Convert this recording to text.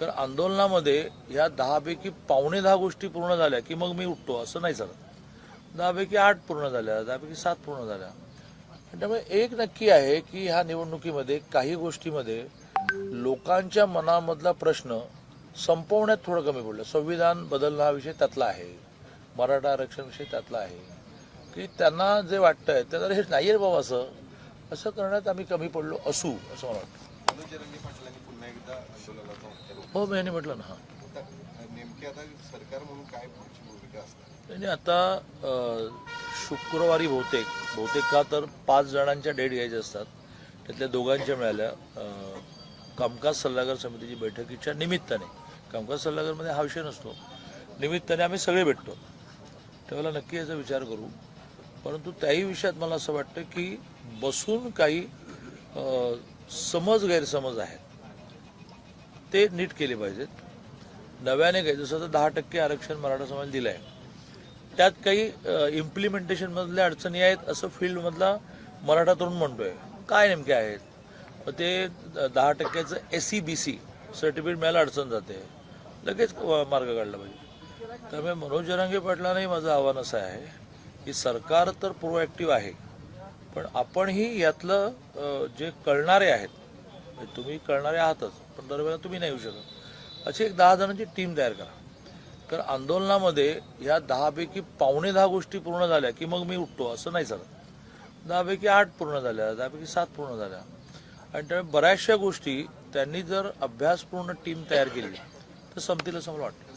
कारण आंदोलनामध्ये ह्या दहापैकी पावणे दहा गोष्टी पूर्ण झाल्या की मग मी उठतो असं नाही झालं दहापैकी आठ पूर्ण झाल्या दहापैकी सात पूर्ण झाल्या. त्यामुळे एक नक्की आहे की ह्या निवडणुकीमध्ये काही गोष्टीमध्ये लोकांच्या मनामधला प्रश्न संपवण्यात थोडं कमी पडलं. संविधान बदलणं हा विषय त्यातला आहे. मराठा आरक्षण विषय त्यातला आहे. की त्यांना जे वाटतंय त्याला हे नाही आहे बाबा असं. असं करण्यात आम्ही कमी पडलो असू असं मला वाटतं. पाटलांनी पुन्हा एकदा आंदोलनाचा हो मी यांनी म्हटलं ना हा. नेमकी आता सरकार म्हणून काय पुढची भूमिका असणार? त्यांनी आता शुक्रवारी बहुतेक बहुतेक का तर पाच जणांच्या डेट घ्यायच्या असतात. त्यातल्या दोघांच्या मिळाल्या. कामकाज सल्लागार समितीची बैठकीच्या निमित्ताने. कामकाज सल्लागारमध्ये हा विषय नसतो. निमित्ताने आम्ही सगळे भेटतो. त्यावेळेला नक्की याचा विचार करू. परंतु त्याही विषयात मला असं वाटतं की बसून काही समज गैरसमज आहेत. ते नीट केले पाहिजेत. नव्याने काही जसं आता दहा टक्के आरक्षण मराठा समाज दिलं आहे त्यात काही इम्प्लिमेंटेशनमधल्या अडचणी आहेत असं फील्डमधला मराठा तरुण म्हणतोय. काय नेमके आहेत? मग ते दहा टक्क्याचं S C B C certificate मिळायला अडचण जाते. लगेच मार्ग काढला पाहिजे. त्यामुळे मनोज जरांगे पाटलांनाही माझं आव्हान असं आहे की सरकार तर प्रोॲक्टिव्ह आहे. पण आपणही यातलं जे कळणारे आहेत म्हणजे तुम्ही कळणारे आहातच पण दरवेळेला तुम्ही नाही येऊ शकत. अशी एक दहा जणांची टीम तयार करा. कारण आंदोलनामध्ये ह्या दहापैकी पावणे दहा गोष्टी पूर्ण झाल्या की मग मी उठतो असं नाही झालं दहापैकी आठ पूर्ण झाल्या दहापैकी सात पूर्ण झाल्या. आणि त्यामुळे बऱ्याचशा गोष्टी त्यांनी जर अभ्यासपूर्ण टीम तयार केली तर संपतील असं मला वाटतं.